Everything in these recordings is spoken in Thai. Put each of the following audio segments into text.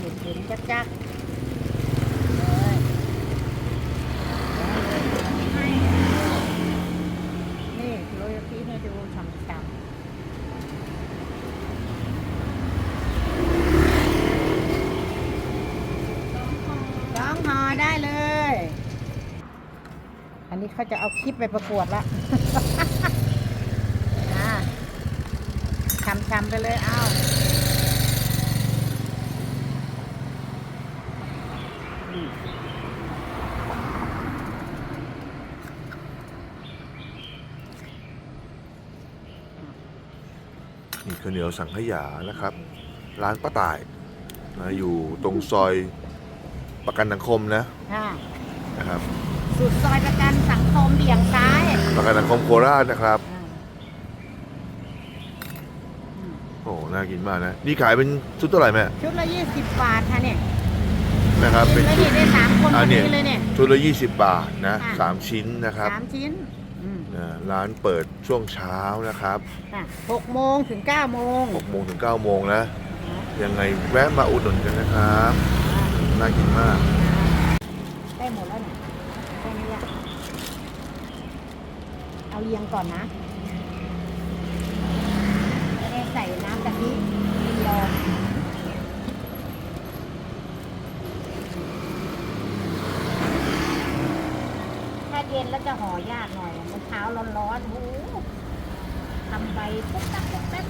หลุเห็นจักจักนี่โรยพี่ให้ดูฉ่ำๆได้เลย อันนี้เขาจะเอาคลิปไปประกวดละทำๆไปเลย เอา้า นี่ข้าวเหนียวสังขยานะครับ ร้านป้าต่ายนะอยู่ตรงซอยประกันสังคมนะค่ะนะครับ สุดซอยประกันสังคมเบี่ยงซ้ายประกันสังคมโคราชนะครับอ่าอืมโอ้น่ากินมากนะ นี่ขายเป็นชุดเท่าไหร่แม่ชุดละยี่สิบบาทค่ะเนี่ย นะครับเป็นแล้วชุนี่ดได้สามคนอ่าพอเนี่ดียเลยเนี่ยชุดละ20 บาทนะค่ะ สามชิ้นนะครับสามชิ้นอืมนะร้านเปิดช่วงเช้านะครับค่ะหกโมงถึงเก้าโมง6โมงถึง9โมงนะ ยังไงแวะมาอุดหนุนกันนะครับน่ากินมาก ได้หมดแล้วเนี่ยแค่นี้อะเอาเรียงก่อนนะไม่ได้ใส่น้ำกะทิเดียวถ้าเย็นแล้วจะห่อยากหน่อยมันเช้าร้อนๆโอ้โหทำไปปุ๊บปั๊บปุ๊บปั๊บ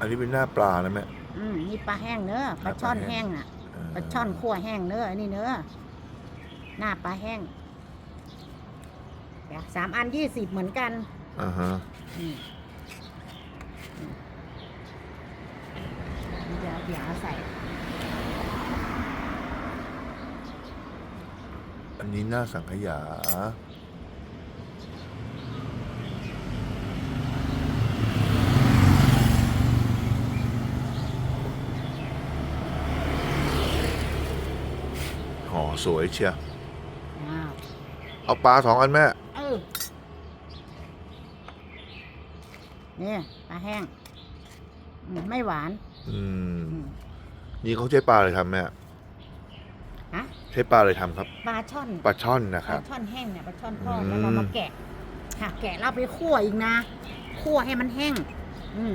อันนี้เป็นหน้าปลานะแม่ อืมนี่ปลาแห้งเนอะปลาช่อนแห้งอะเปลาช่อนคั่วแห้งเนื้ออันนี้เนื้อหน้าปลาแห้ง แบบสามอันยี่สิบเหมือนกันอ่าฮะอืมอืมเดี๋ยวเดี๋ยวเอาใส่ อันนี้หน้าสังขยา ห่อสวยเชียวอ้าว เอาปลาสองอันแม่ เออเนี่ยปลาแห้งอืมไม่หวานอืม อืมนี่เขาใช้ปลาอะไรทำแม่ฮะใช้ปลาอะไรทำครับปลาช่อนปลาช่อนนะปคลารับ ช่อนแห้งเนี่ยปลาช่อนทอดอืมแล้วเรามาแกะค่ะแกะแล้วเอาไปคั่วอีกนะคั่วให้มันแห้ง อืม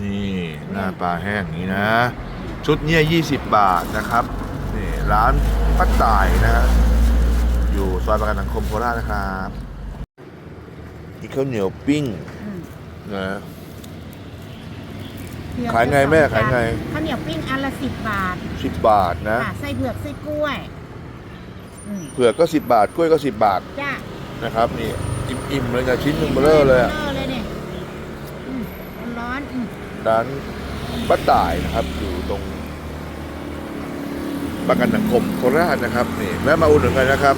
นี่หน้าปลาแห้งนี้นะ ชุดเนี้ย20 บาทนะครับนี่ร้านป้าต่ายนะฮะอยู่ซอยประกันสังคมโคราชนะครับอีกข้าวเหนียวปิ้ง อืม นะเผือกขายไงแม่ขายไงข้าวเหนียวปิ้งอันละสิบบาท10บาทนะค่ะไส้เผือกไส้กล้วยอืมเผือกก็10บาท กล้วยก็10บาทจ้านะครับ นี่ อิ่มๆเลยนะชิ้นหนึ่งเบลอเลยอะเบลอเลยเนี่ยอืมร้อนๆอืมร้านป้าต่ายนะครับ อยู่ตรงประกันสังคมโคราชนะครับนี่แวะมาอุดหนุนกันนะครับ